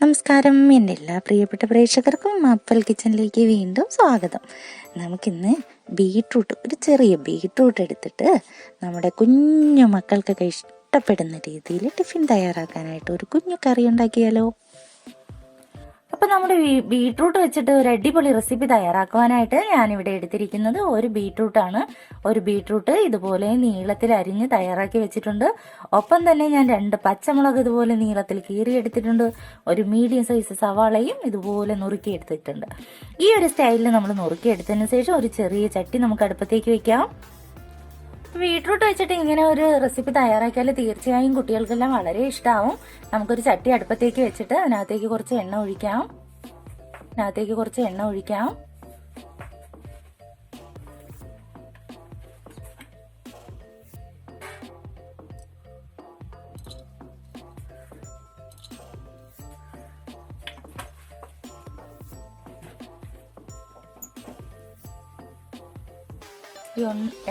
നമസ്കാരം. എന്റെ എല്ലാ പ്രിയപ്പെട്ട പ്രേക്ഷകർക്കും മാപ്പൽ കിച്ചണിലേക്ക് വീണ്ടും സ്വാഗതം. നമുക്കിന്ന് ബീട്രൂട്ട് ഒരു ചെറിയ ബീട്രൂട്ട് എടുത്തിട്ട് നമ്മുടെ കുഞ്ഞു മക്കൾക്കൊക്കെ ഇഷ്ടപ്പെടുന്ന രീതിയിൽ ടിഫിൻ തയ്യാറാക്കാനായിട്ട് ഒരു കുഞ്ഞു കറി ഉണ്ടാക്കിയാലോ? അപ്പൊ നമ്മുടെ ബീട്രൂട്ട് വെച്ചിട്ട് ഒരു അടിപൊളി റെസിപ്പി തയ്യാറാക്കുവാനായിട്ട് ഞാനിവിടെ എടുത്തിരിക്കുന്നത് ഒരു ബീട്രൂട്ടാണ്. ഒരു ബീട്രൂട്ട് ഇതുപോലെ നീളത്തിൽ അരിഞ്ഞ് തയ്യാറാക്കി വെച്ചിട്ടുണ്ട്. ഒപ്പം തന്നെ ഞാൻ രണ്ട് പച്ചമുളക് ഇതുപോലെ നീളത്തിൽ കീറി എടുത്തിട്ടുണ്ട് ഒരു മീഡിയം സൈസ് സവാളയും ഇതുപോലെ നുറുക്കി എടുത്തിട്ടുണ്ട് ഈ ഒരു സ്റ്റൈലിൽ നമ്മൾ നുറുക്കി എടുത്തതിനു ശേഷം ഒരു ചെറിയ ചട്ടി നമുക്ക് അടുപ്പത്തേക്ക് വെക്കാം. ബീട്രൂട്ട് വെച്ചിട്ട് ഇങ്ങനെ ഒരു റെസിപ്പി തയ്യാറാക്കിയാൽ തീർച്ചയായും കുട്ടികൾക്കെല്ലാം വളരെ ഇഷ്ടമാവും നമുക്കൊരു ചട്ടി അടുപ്പത്തേക്ക് വെച്ചിട്ട് അതിനകത്തേക്ക് കുറച്ച് എണ്ണ ഒഴിക്കാം. അതിനകത്തേക്ക് കുറച്ച് എണ്ണ ഒഴിക്കാം. ഈ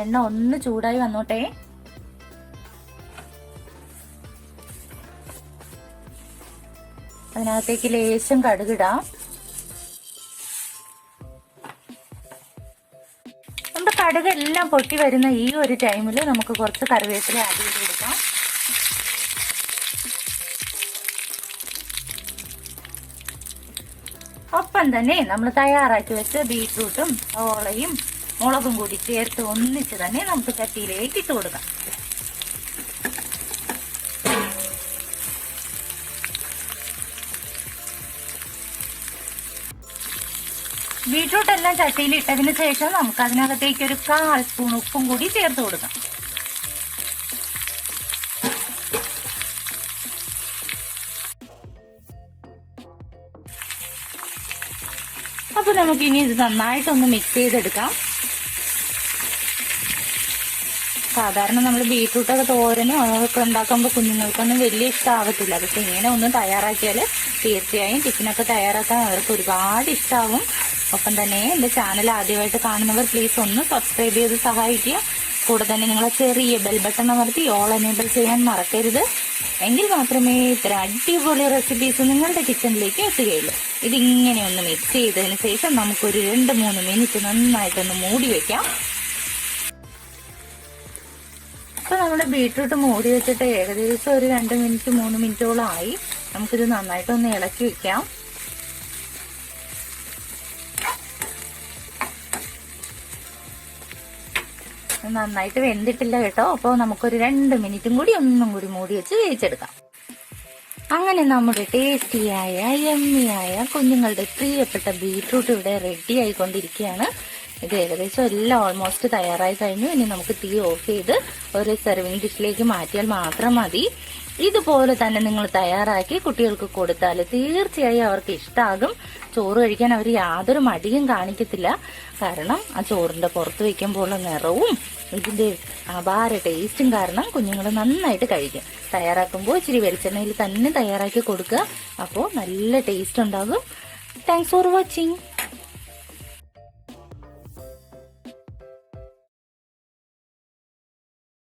എണ്ണ ഒന്ന് ചൂടായി വന്നോട്ടെ. അതിനകത്തേക്ക് ലേശം കടുകിടാം. നമ്മുടെ കടുക് എല്ലാം പൊട്ടി വരുന്ന ഈ ഒരു ടൈമിൽ നമുക്ക് കുറച്ച് കറിവേപ്പില ആഡ് ചെയ്ത് കൊടുക്കാം. ഒപ്പം തന്നെ നമ്മൾ തയ്യാറാക്കി വെച്ച ബീട്രൂട്ടും ഓളയും മുളകും കൂടി ചേർത്ത് ഒന്നിച്ച് തന്നെ നമുക്ക് ചട്ടിയിലേക്ക് ഇട്ട് കൊടുക്കാം. ബീട്രൂട്ട് എല്ലാം ചട്ടിയിൽ ഇട്ടതിന് ശേഷം നമുക്ക് അതിനകത്തേക്ക് ഒരു കാൽ സ്പൂൺ ഉപ്പും കൂടി ചേർത്ത് കൊടുക്കാം. അപ്പൊ നമുക്ക് ഇനി ഇത് നന്നായിട്ടൊന്ന് മിക്സ് ചെയ്തെടുക്കാം. സാധാരണ നമ്മൾ ബീട്രൂട്ടൊക്കെ തോരനും അതൊക്കെ ഉണ്ടാക്കുമ്പോൾ കുഞ്ഞുങ്ങൾക്കൊന്നും വലിയ ഇഷ്ടമാവത്തില്ല പക്ഷെ ഇങ്ങനെ ഒന്ന് തയ്യാറാക്കിയാൽ തീർച്ചയായും ടിഫിനൊക്കെ തയ്യാറാക്കാൻ അവർക്ക് ഒരുപാട് ഇഷ്ടമാവും ഒപ്പം തന്നെ എന്റെ ചാനൽ ആദ്യമായിട്ട് കാണുന്നവർ പ്ലീസ് ഒന്ന് സബ്സ്ക്രൈബ് ചെയ്ത് സഹായിക്കുക. കൂടെ തന്നെ നിങ്ങളെ ചെറിയ ബെൽ ബട്ടൺ അമർത്തി ഓൾ എനേബിൾ ചെയ്യാൻ മറക്കരുത്. എങ്കിൽ മാത്രമേ ഇത്ര അടിപൊളി റെസിപ്പീസ് നിങ്ങളുടെ കിച്ചണിലേക്ക് എത്തുകയുള്ളൂ. ഇതിങ്ങനെ ഒന്ന് മിക്സ് ചെയ്തതിന് ശേഷം നമുക്കൊരു രണ്ട് മൂന്ന് മിനിറ്റ് നന്നായിട്ടൊന്ന് മൂടി വെക്കാം. ഇപ്പൊ നമ്മുടെ ബീട്രൂട്ട് മൂടി വെച്ചിട്ട് ഏകദേശം ഒരു രണ്ട് മിനിറ്റ് മൂന്ന് മിനിറ്റോളം ആയി നമുക്കിത് നന്നായിട്ടൊന്ന് ഇളക്കി വെക്കാം. നന്നായിട്ട് വെന്തിട്ടില്ല കേട്ടോ. അപ്പോൾ നമുക്കൊരു രണ്ട് മിനിറ്റും കൂടി ഒന്നും കൂടി മൂടി വെച്ച് വേവിച്ചെടുക്കാം. അങ്ങനെ നമ്മുടെ ടേസ്റ്റിയായ യമ്മിയായ കുഞ്ഞുങ്ങളുടെ പ്രിയപ്പെട്ട ബീട്രൂട്ട് ഇവിടെ റെഡി ആയിക്കൊണ്ടിരിക്കുകയാണ്. ഇത് ഏകദേശം എല്ലാം ഓൾമോസ്റ്റ് തയ്യാറായി കഴിഞ്ഞു. ഇനി നമുക്ക് തീ ഓഫ് ചെയ്ത് ഒരു സെർവിങ് ഡിഷിലേക്ക് മാറ്റിയാൽ മാത്രം മതി. ഇതുപോലെ തന്നെ നിങ്ങൾ തയ്യാറാക്കി കുട്ടികൾക്ക് കൊടുത്താൽ തീർച്ചയായും അവർക്ക് ഇഷ്ടമാകും ചോറ് കഴിക്കാൻ അവർ യാതൊരു മടിയും കാണിക്കത്തില്ല. കാരണം ആ ചോറിന്റെ പുറത്ത് വെക്കുമ്പോൾ നിറവും ഇതിന്റെ അപാര ടേസ്റ്റും കാരണം കുഞ്ഞുങ്ങൾ നന്നായിട്ട് കഴിക്കും. തയ്യാറാക്കുമ്പോൾ ഇച്ചിരി വെളിച്ചെണ്ണയിൽ തന്നെ തയ്യാറാക്കി കൊടുക്കുക. അപ്പോൾ നല്ല ടേസ്റ്റ് ഉണ്ടാകും. Thanks for watching